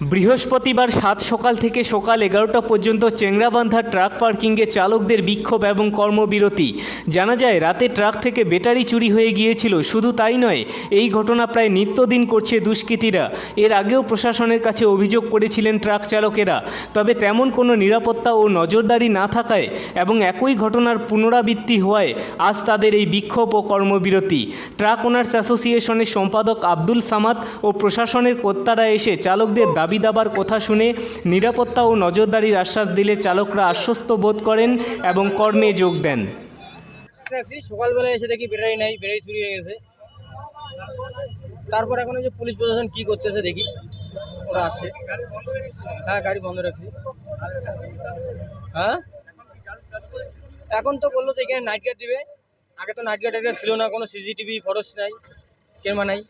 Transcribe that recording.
বৃহস্পতিবার সাত সকাল থেকে সকাল এগারোটা পর্যন্ত চেংরাবান্ধা ট্রাক পার্কিংয়ে চালকদের বিক্ষোভ এবং কর্মবিরতি। জানা যায়, রাতে ট্রাক থেকে ব্যাটারি চুরি হয়ে গিয়েছিল। শুধু তাই নয়, এই ঘটনা প্রায় নিত্যদিন করছে দুষ্কৃতীরা। এর আগেও প্রশাসনের কাছে অভিযোগ করেছিলেন ট্রাক চালকেরা। তবে তেমন কোনো নিরাপত্তা ও নজরদারি না থাকায় এবং একই ঘটনার পুনরাবৃত্তি হওয়ায় আজ তাদের এই বিক্ষোভ ও কর্মবিরতি। ট্রাক ওনার্স অ্যাসোসিয়েশনের সম্পাদক আব্দুল সামাদ ও প্রশাসনের কর্তারা এসে চালকদের দাবি দাবার কথা শুনে নিরাপত্তা ও নজরদারির আশ্বাস দিলে চালকরা আশ্বস্ত বোধ করেন এবং কর্মে যোগ দেন। সকালবেলা এসে দেখি ব্যাটারি নাই ব্যাটারি চুরি হয়ে গেছে। তারপর এখন যে পুলিশ প্রশাসন কি করতেছে দেখি। ওরা আসে। হ্যাঁ গাড়ি বন্ধ রাখছি। হ্যাঁ? এখন তো বলল যে এখানে নাইট গার্ড দিবে। আগে তো নাইট গার্ড ছিল না, কোনো সিসিটিভি ফরস নাই ক্যামেরা নাই।